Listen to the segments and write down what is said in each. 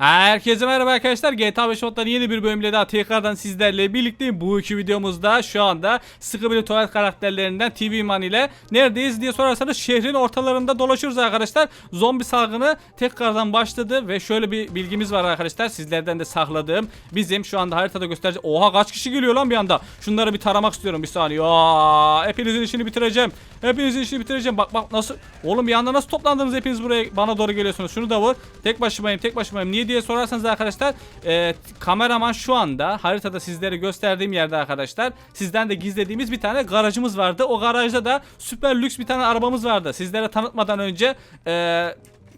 Herkese merhaba arkadaşlar. GTA 5 modların yeni bir bölümüyle daha tekrardan sizlerle birlikteyim. Bu iki videomuzda şu anda sıkı bir tuvalet karakterlerinden TV Man ile neredeyiz diye sorarsanız şehrin ortalarında dolaşıyoruz arkadaşlar. Zombi salgını tekrardan başladı ve şöyle bir bilgimiz var arkadaşlar. Sizlerden de sakladığım bizim şu anda haritada göstereceğim. Oha kaç kişi geliyor lan bir anda. Şunları bir taramak istiyorum bir saniye. Aa, hepinizin işini bitireceğim. Hepinizin işini bitireceğim. Bak bak nasıl. Oğlum bir anda nasıl toplandınız hepiniz buraya bana doğru geliyorsunuz. Şunu da vur. Tek başımayım tek başımayım. Niye diye sorarsanız arkadaşlar e, kameraman şu anda haritada sizlere gösterdiğim yerde arkadaşlar sizden de gizlediğimiz bir tane garajımız vardı. O garajda da süper lüks bir tane arabamız vardı. Sizlere tanıtmadan önce e,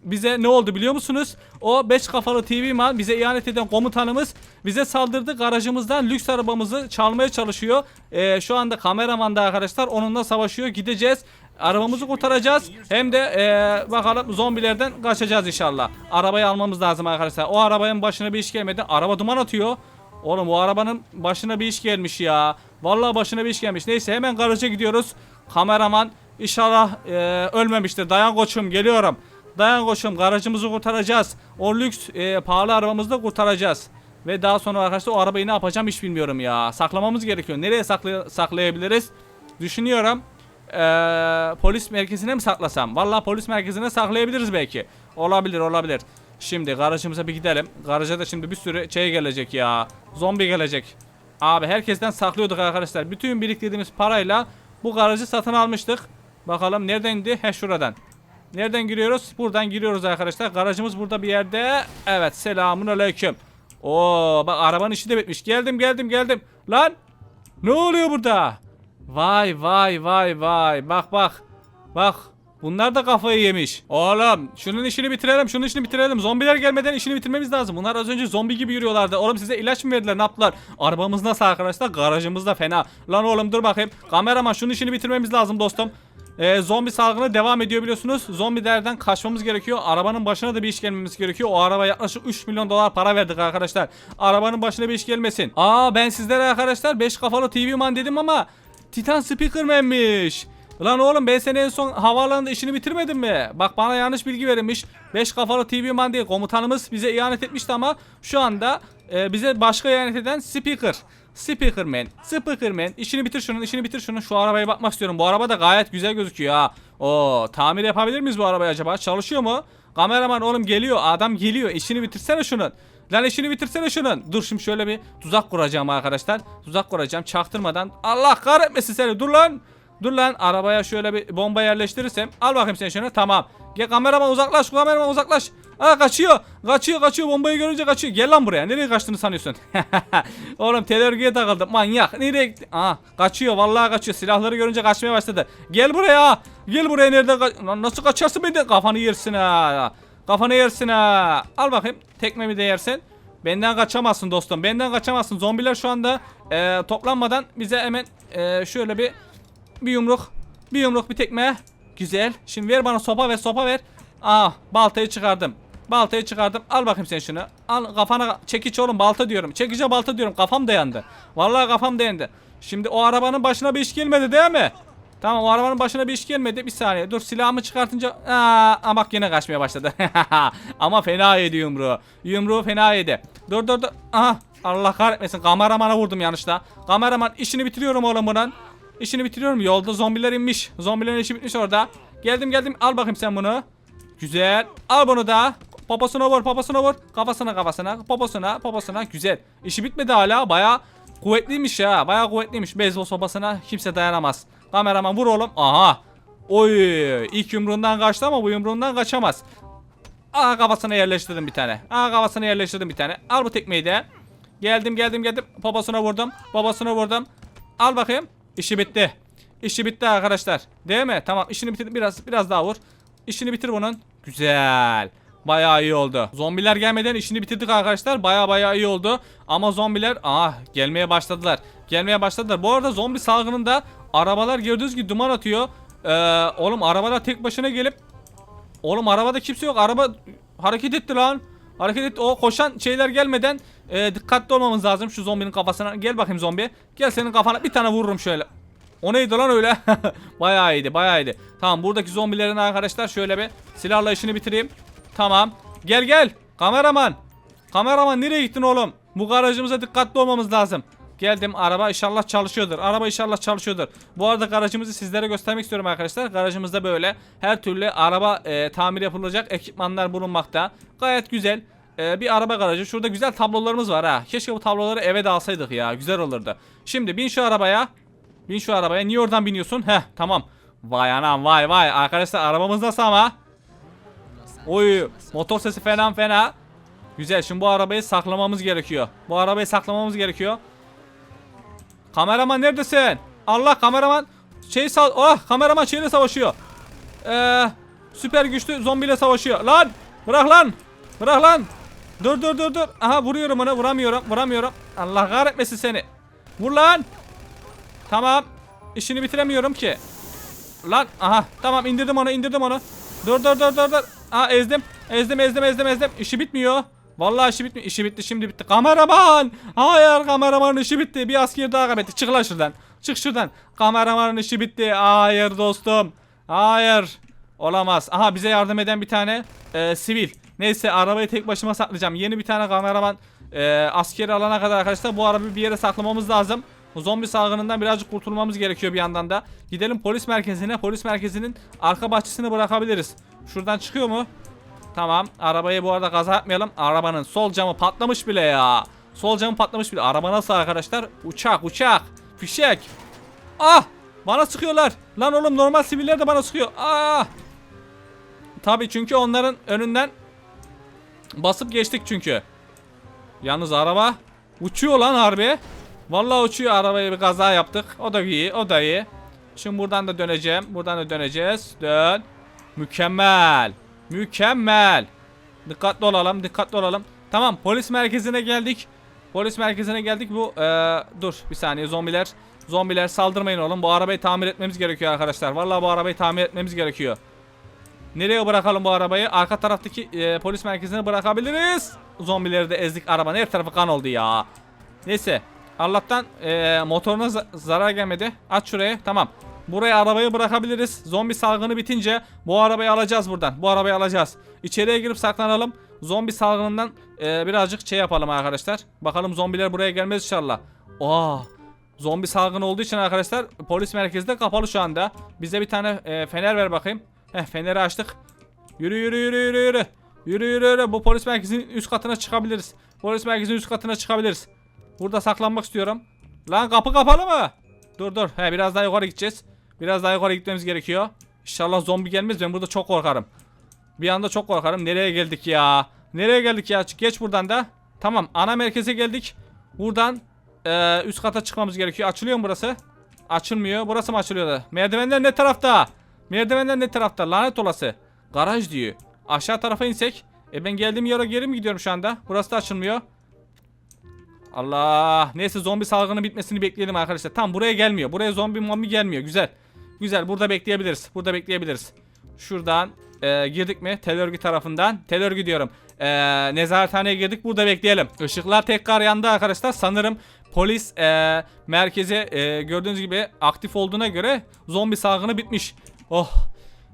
bize ne oldu biliyor musunuz? O beş kafalı TV man bize ihanet eden komutanımız bize saldırdı. Garajımızdan lüks arabamızı çalmaya çalışıyor. Ee, şu anda kameraman da arkadaşlar onunla savaşıyor. Gideceğiz. Arabamızı kurtaracağız. Hem de ee, bakalım zombilerden kaçacağız inşallah. Arabayı almamız lazım arkadaşlar. O arabanın başına bir iş gelmedi. Araba duman atıyor. Oğlum o arabanın başına bir iş gelmiş ya. Vallahi başına bir iş gelmiş. Neyse hemen garaja gidiyoruz. Kameraman inşallah ee, ölmemiştir. Dayan koçum geliyorum. Dayan koçum garajımızı kurtaracağız. O lüks e, pahalı arabamızı da kurtaracağız. Ve daha sonra arkadaşlar o arabayı ne yapacağım hiç bilmiyorum ya. Saklamamız gerekiyor. Nereye saklı saklayabiliriz? Düşünüyorum. Ee, polis merkezine mi saklasam? Vallahi polis merkezine saklayabiliriz belki. Olabilir olabilir. Şimdi garajımıza bir gidelim. Garaja da şimdi bir sürü şey gelecek ya. Zombi gelecek. Abi herkesten saklıyorduk arkadaşlar. Bütün biriktirdiğimiz parayla bu garajı satın almıştık. Bakalım nereden indi? He şuradan. Nereden giriyoruz? Buradan giriyoruz arkadaşlar. Garajımız burada bir yerde. Evet selamun aleyküm. Oo bak arabanın işi de bitmiş. Geldim geldim geldim. Lan ne oluyor burada? Vay vay vay vay. Bak bak. Bak. Bunlar da kafayı yemiş. Oğlum şunun işini bitirelim şunun işini bitirelim. Zombiler gelmeden işini bitirmemiz lazım. Bunlar az önce zombi gibi yürüyorlardı. Oğlum size ilaç mı verdiler ne yaptılar? Arabamız nasıl arkadaşlar? Garajımız da fena. Lan oğlum dur bakayım. Kameraman şunun işini bitirmemiz lazım dostum. Ee, zombi salgını devam ediyor biliyorsunuz. Zombilerden kaçmamız gerekiyor. Arabanın başına da bir iş gelmemiz gerekiyor. O araba yaklaşık 3 milyon dolar para verdik arkadaşlar. Arabanın başına bir iş gelmesin. Aa ben sizlere arkadaşlar 5 kafalı TV man dedim ama Titan Speakerman'miş. Lan oğlum ben seni en son havaalanında işini bitirmedim mi? Bak bana yanlış bilgi verilmiş. 5 kafalı TV man değil. Komutanımız bize ihanet etmişti ama şu anda e, bize başka ihanet eden Speaker. Speakerman. Speakerman. İşini bitir şunun, işini bitir şunun. Şu arabaya bakmak istiyorum. Bu araba da gayet güzel gözüküyor ha. Oo, tamir yapabilir miyiz bu arabayı acaba? Çalışıyor mu? Kameraman oğlum geliyor. Adam geliyor. İşini bitirsene şunun. Lan işini bitirsene şunun. Dur şimdi şöyle bir tuzak kuracağım arkadaşlar. Tuzak kuracağım çaktırmadan. Allah kahretmesin seni. Dur lan. Dur lan arabaya şöyle bir bomba yerleştirirsem. Al bakayım sen şunu. Tamam. Gel kameraman uzaklaş. Kameraman uzaklaş. Aa kaçıyor. Kaçıyor kaçıyor. Bombayı görünce kaçıyor. Gel lan buraya. Nereye kaçtığını sanıyorsun? Oğlum telergiye takıldım. Manyak. Nereye gitti? Aa kaçıyor. Vallahi kaçıyor. Silahları görünce kaçmaya başladı. Gel buraya. Gel buraya nerede kaç... Nasıl kaçarsın beni? Kafanı yersin ha. Kafanı yersin ha. Al bakayım. Tekmemi de yersin. Benden kaçamazsın dostum. Benden kaçamazsın. Zombiler şu anda e, toplanmadan bize hemen e, şöyle bir bir yumruk. Bir yumruk bir tekme. Güzel. Şimdi ver bana sopa ver sopa ver. Aa baltayı çıkardım. Baltayı çıkardım. Al bakayım sen şunu. Al kafana çekiç oğlum balta diyorum. Çekice balta diyorum. Kafam dayandı. Vallahi kafam dayandı. Şimdi o arabanın başına bir iş gelmedi değil mi? Tamam o arabanın başına bir iş gelmedi. Bir saniye dur silahımı çıkartınca aa, bak yine kaçmaya başladı. Ama fena yedi yumruğu. Yumruğu fena yedi. Dur dur dur. Aha Allah kahretmesin kameramana vurdum yanlışla. Kameraman işini bitiriyorum oğlum bunun. İşini bitiriyorum. Yolda zombiler inmiş. Zombilerin işi bitmiş orada. Geldim geldim. Al bakayım sen bunu. Güzel. Al bunu da. Poposuna vur poposuna vur. Kafasına kafasına. Poposuna poposuna. Güzel. İşi bitmedi hala. Baya kuvvetliymiş ya. Baya kuvvetliymiş. Beyzbol sopasına kimse dayanamaz. Kameraman vur oğlum. Aha. Oy. ilk yumruğundan kaçtı ama bu yumruğundan kaçamaz. Aha kafasına yerleştirdim bir tane. Aha kafasına yerleştirdim bir tane. Al bu tekmeyi de. Geldim geldim geldim. Babasına vurdum. Babasına vurdum. Al bakayım. İşi bitti. İşi bitti arkadaşlar. Değil mi? Tamam işini bitirdim. Biraz biraz daha vur. İşini bitir bunun. Güzel. Bayağı iyi oldu. Zombiler gelmeden işini bitirdik arkadaşlar. Bayağı bayağı iyi oldu. Ama zombiler ah gelmeye başladılar. Gelmeye başladılar. Bu arada zombi salgınında arabalar gördüğünüz gibi duman atıyor. Ee, oğlum arabalar tek başına gelip Oğlum arabada kimse yok. Araba hareket etti lan. Hareket etti. O koşan şeyler gelmeden e, dikkatli olmamız lazım şu zombinin kafasına. Gel bakayım zombi. Gel senin kafana bir tane vururum şöyle. O neydi lan öyle? bayağı iyiydi bayağı iyiydi. Tamam buradaki zombilerin arkadaşlar şöyle bir silahla işini bitireyim. Tamam. Gel gel. Kameraman. Kameraman nereye gittin oğlum? Bu garajımıza dikkatli olmamız lazım. Geldim araba inşallah çalışıyordur. Araba inşallah çalışıyordur. Bu arada garajımızı sizlere göstermek istiyorum arkadaşlar. Garajımızda böyle her türlü araba e, tamir yapılacak ekipmanlar bulunmakta. Gayet güzel. E, bir araba garajı. Şurada güzel tablolarımız var ha. Keşke bu tabloları eve de alsaydık ya. Güzel olurdu. Şimdi bin şu arabaya. Bin şu arabaya. Niye oradan biniyorsun? Heh tamam. Vay anam vay vay. Arkadaşlar arabamız nasıl ama? Oy motor sesi falan fena. Güzel şimdi bu arabayı saklamamız gerekiyor. Bu arabayı saklamamız gerekiyor. Kameraman neredesin? Allah kameraman şey sal oh kameraman şeyle savaşıyor. Ee, süper güçlü zombiyle savaşıyor. Lan bırak lan. Bırak lan. Dur dur dur dur. Aha vuruyorum onu vuramıyorum vuramıyorum. Allah kahretmesin seni. Vur lan. Tamam. İşini bitiremiyorum ki. Lan aha tamam indirdim onu indirdim onu. Dur dur dur dur dur. Aa ezdim. Ezdim ezdim ezdim ezdim. İşi bitmiyor. Vallahi işi bitmiyor. İşi bitti şimdi bitti. Kameraman. Hayır kameramanın işi bitti. Bir asker daha kaybetti. Çık lan şuradan. Çık şuradan. Kameramanın işi bitti. Hayır dostum. Hayır. Olamaz. Aha bize yardım eden bir tane e, sivil. Neyse arabayı tek başıma saklayacağım. Yeni bir tane kameraman e, askeri alana kadar arkadaşlar bu arabayı bir yere saklamamız lazım. Zombi salgınından birazcık kurtulmamız gerekiyor bir yandan da. Gidelim polis merkezine. Polis merkezinin arka bahçesini bırakabiliriz. Şuradan çıkıyor mu? Tamam. Arabayı bu arada kaza yapmayalım. Arabanın sol camı patlamış bile ya. Sol camı patlamış bile. Araba nasıl arkadaşlar? Uçak uçak. Fişek. Ah! Bana sıkıyorlar. Lan oğlum normal siviller de bana sıkıyor. Ah! Tabii çünkü onların önünden basıp geçtik çünkü. Yalnız araba uçuyor lan harbi. Vallahi uçuyor arabayı bir kaza yaptık. O da iyi, o da iyi. Şimdi buradan da döneceğim. Buradan da döneceğiz. Dön. Mükemmel. Mükemmel. Dikkatli olalım, dikkatli olalım. Tamam, polis merkezine geldik. Polis merkezine geldik. Bu eee, dur bir saniye zombiler. Zombiler saldırmayın oğlum. Bu arabayı tamir etmemiz gerekiyor arkadaşlar. Vallahi bu arabayı tamir etmemiz gerekiyor. Nereye bırakalım bu arabayı? Arka taraftaki e, polis merkezine bırakabiliriz. Zombileri de ezdik arabanın her tarafı kan oldu ya. Neyse. Allah'tan e, motoruna za- zarar gelmedi. Aç şurayı. Tamam. Buraya arabayı bırakabiliriz. Zombi salgını bitince bu arabayı alacağız buradan. Bu arabayı alacağız. İçeriye girip saklanalım. Zombi salgınından e, birazcık şey yapalım arkadaşlar. Bakalım zombiler buraya gelmez inşallah. Aa, zombi salgını olduğu için arkadaşlar polis merkezi de kapalı şu anda. Bize bir tane e, fener ver bakayım. Heh feneri açtık. Yürü yürü yürü yürü yürü. Yürü yürü yürü. Bu polis merkezinin üst katına çıkabiliriz. Polis merkezinin üst katına çıkabiliriz. Burada saklanmak istiyorum. Lan kapı kapalı mı? Dur dur. He biraz daha yukarı gideceğiz. Biraz daha yukarı gitmemiz gerekiyor. İnşallah zombi gelmez. Ben burada çok korkarım. Bir anda çok korkarım. Nereye geldik ya? Nereye geldik ya? Geç buradan da. Tamam. Ana merkeze geldik. Buradan eee, üst kata çıkmamız gerekiyor. Açılıyor mu burası? Açılmıyor. Burası mı açılıyordu? Merdivenler ne tarafta? Merdivenler ne tarafta? Lanet olası. Garaj diyor. Aşağı tarafa insek. E ben geldiğim yere geri mi gidiyorum şu anda? Burası da açılmıyor. Allah. Neyse zombi salgını bitmesini bekleyelim arkadaşlar. Tam buraya gelmiyor. Buraya zombi mombi gelmiyor. Güzel. Güzel. Burada bekleyebiliriz. Burada bekleyebiliriz. Şuradan e, girdik mi? Tel tarafından. Tel örgü diyorum. E, nezarethaneye girdik. Burada bekleyelim. Işıklar tekrar yandı arkadaşlar. Sanırım polis e, merkezi e, gördüğünüz gibi aktif olduğuna göre zombi salgını bitmiş. Oh.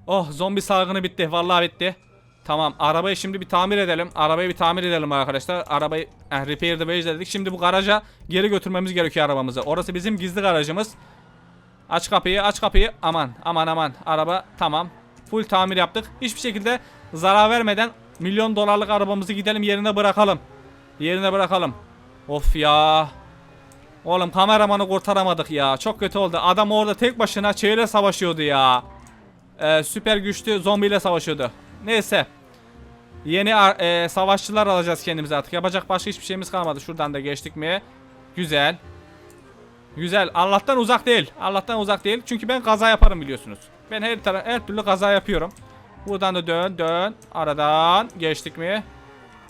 Oh zombi salgını bitti. Vallahi bitti. Tamam arabayı şimdi bir tamir edelim. Arabayı bir tamir edelim arkadaşlar. Arabayı eh, repair the dedik. Şimdi bu garaja geri götürmemiz gerekiyor arabamızı. Orası bizim gizli garajımız. Aç kapıyı aç kapıyı. Aman aman aman. Araba tamam. Full tamir yaptık. Hiçbir şekilde zarar vermeden milyon dolarlık arabamızı gidelim yerine bırakalım. Yerine bırakalım. Of ya. Oğlum kameramanı kurtaramadık ya. Çok kötü oldu. Adam orada tek başına şeyle savaşıyordu ya. Ee, süper güçlü zombiyle savaşıyordu. Neyse. Yeni e, savaşçılar alacağız kendimize artık. Yapacak başka hiçbir şeyimiz kalmadı. Şuradan da geçtik mi? Güzel. Güzel. Allah'tan uzak değil. Allah'tan uzak değil. Çünkü ben kaza yaparım biliyorsunuz. Ben her tara her türlü kaza yapıyorum. Buradan da dön dön. Aradan geçtik mi?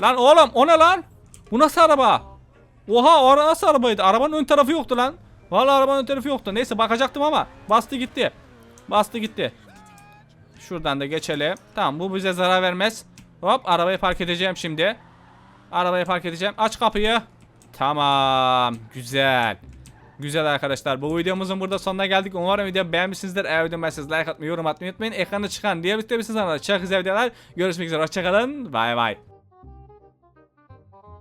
Lan oğlum o ne lan? Bu nasıl araba? Oha o nasıl arabaydı? Arabanın ön tarafı yoktu lan. Vallahi arabanın ön tarafı yoktu. Neyse bakacaktım ama bastı gitti. Bastı gitti. Şuradan da geçelim. Tamam bu bize zarar vermez. Hop arabayı park edeceğim şimdi. Arabayı park edeceğim. Aç kapıyı. Tamam. Güzel. Güzel arkadaşlar. Bu videomuzun burada sonuna geldik. Umarım video beğenmişsinizdir. Eğer videomu beğendiyseniz like atmayı, yorum atmayı unutmayın. Ekranda çıkan diğer videoları çok güzel videolar. Görüşmek üzere. Hoşçakalın. Bay bay.